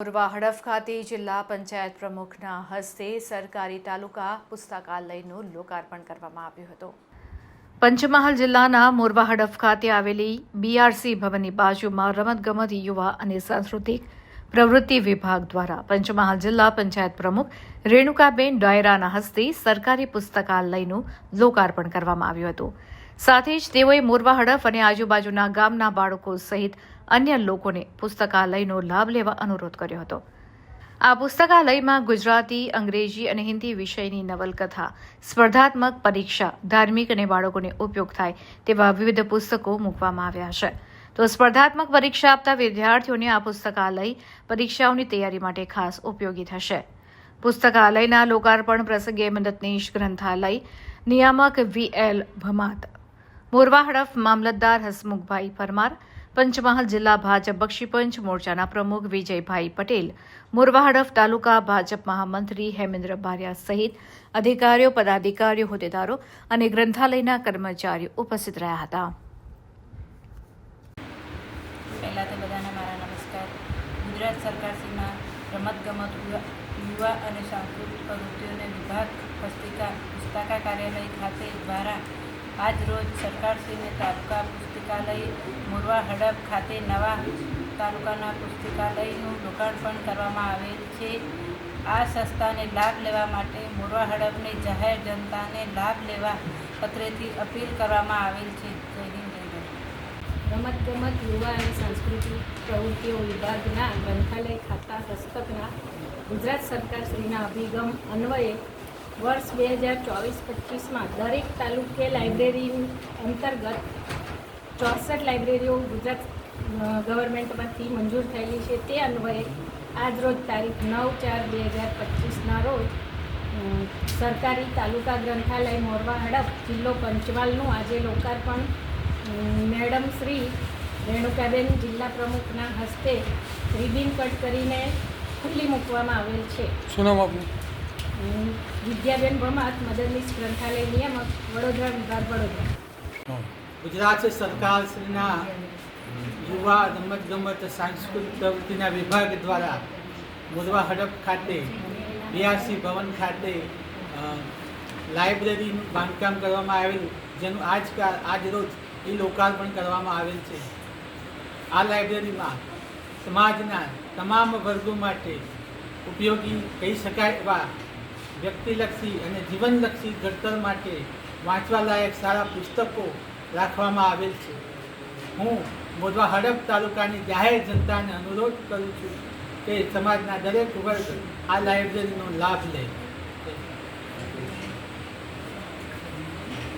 પૂર્વા હડફ ખાતે જિલ્લા પંચાયત પ્રમુખના હસ્તે સરકારી તાલુકા પુસ્તકાલયનું લોકાર્પણ કરવામાં આવ્યું હતું. પંચમહાલ જિલ્લાના મોરવા હડફ ખાતે આવેલી બીઆરસી ભવનની બાજુમાં રમતગમત યુવા અને સાંસ્કૃતિક પ્રવૃત્તિ વિભાગ દ્વારા પંચમહાલ જિલ્લા પંચાયત પ્રમુખ રેણુકાબેન ડાયરાના હસ્તે સરકારી પુસ્તકાલયનું લોકાર્પણ કરવામાં આવ્યું હતું. સાથે જ તેઓએ મોરવા હડફ અને આજુબાજુના ગામના બાળકો સહિત અન્ય લોકોને પુસ્તકાલયનો લાભ લેવા અનુરોધ કર્યો હતો. આ પુસ્તકાલયમાં ગુજરાતી, અંગ્રેજી અને હિન્દી વિષયની નવલકથા, સ્પર્ધાત્મક પરીક્ષા, ધાર્મિક અને બાળકોને ઉપયોગ થાય તેવા વિવિધ પુસ્તકો મૂકવામાં આવ્યા છે. તો સ્પર્ધાત્મક પરીક્ષા આપતા વિદ્યાર્થીઓને આ પુસ્તકાલય પરીક્ષાઓની તૈયારી માટે ખાસ ઉપયોગી થશે. પુસ્તકાલયના લોકાર્પણ પ્રસંગે મદદનીશ ગ્રંથાલય નિયામક વી એલ ભમાત મોરવા હડફ મામલતદાર હસમુખભાઈ પરમાર, પંચમહાલ જિલ્લા ભાજપ બક્ષીપંચ મોરચાના પ્રમુખ વિજયભાઈ પટેલ, મોરવા હડફ તાલુકા ભાજપ મહામંત્રી હેમેન્દ્ર બારિયા સહિત અધિકારીઓ, પદાધિકારીઓ, હોદ્દેદારો અને ગ્રંથાલયના કર્મચારીઓ ઉપસ્થિત રહ્યા હતા. પહેલાં તો બધાને મારા નમસ્કાર. ગુજરાત સરકારશ્રીના રમતગમત, યુવા અને સાંસ્કૃતિક પ્રવૃત્તિઓને વિભાગ, પુસ્તિકા પુસ્તકા કાર્યાલય ખાતે દ્વારા આજ રોજ સરકારશ્રીને તાલુકા પુસ્તકાલય મોરવા હડપ ખાતે નવા તાલુકાના પુસ્તકાલયનું લોકાર્પણ કરવામાં આવેલ છે. આ સંસ્થાને લાભ લેવા માટે મોરવા હડપને જાહેર જનતાને લાભ લેવા પત્રેથી અપીલ કરવામાં આવેલ છે. રમતગમત, યુવા અને સાંસ્કૃતિક પ્રવૃત્તિઓ વિભાગના ગ્રંથાલય ખાતા હસ્તકના ગુજરાત સરકારશ્રીના અભિગમ અન્વયે વર્ષ બે હજાર ચોવીસ પચીસમાં દરેક તાલુકે લાઇબ્રેરી અંતર્ગત ચોસઠ લાઇબ્રેરીઓ ગુજરાત ગવર્મેન્ટમાંથી મંજૂર થયેલી છે. તે અન્વયે આજ રોજ તારીખ નવ ચાર બે હજાર પચીસના રોજ સરકારી તાલુકા ગ્રંથાલય મોરવા હડપ જિલ્લો પંચમહાલનું આજે લોકાર્પણ મેડમ શ્રી રેણુકાબેન જિલ્લા પ્રમુખના હસ્તે રિબિન કટ કરીને ખુલ્લી મૂકવામાં આવેલ છે. શું નામ આપનું? અમ, વિદ્યાબેન ભમાત મદદનીશ ગ્રંથાલય નિયામક વડોદરા વિભાગ વડોદરા. ગુજરાત સરકારશ્રીના યુવા રમતગમત સાંસ્કૃતિક પ્રવૃત્તિના વિભાગ દ્વારા મોરવા હડપ ખાતે બીઆરસી ભવન ખાતે લાઇબ્રેરીનું બાંધકામ કરવામાં આવેલું જેનું આજ આજરોજ એ લોકાર્પણ કરવામાં આવેલ છે. આ લાઇબ્રેરીમાં સમાજના તમામ વર્ગો માટે ઉપયોગી કહી શકાય એવા વ્યક્તિલક્ષી અને જીવનલક્ષી ઘડતર માટે વાંચવાલાયક સારા પુસ્તકો રાખવામાં આવેલ છે. હું મોદવા હડપ તાલુકાની જાહેર જનતાને અનુરોધ કરું છું કે સમાજના દરેક વર્ગ આ લાઇબ્રેરીનો લાભ લે.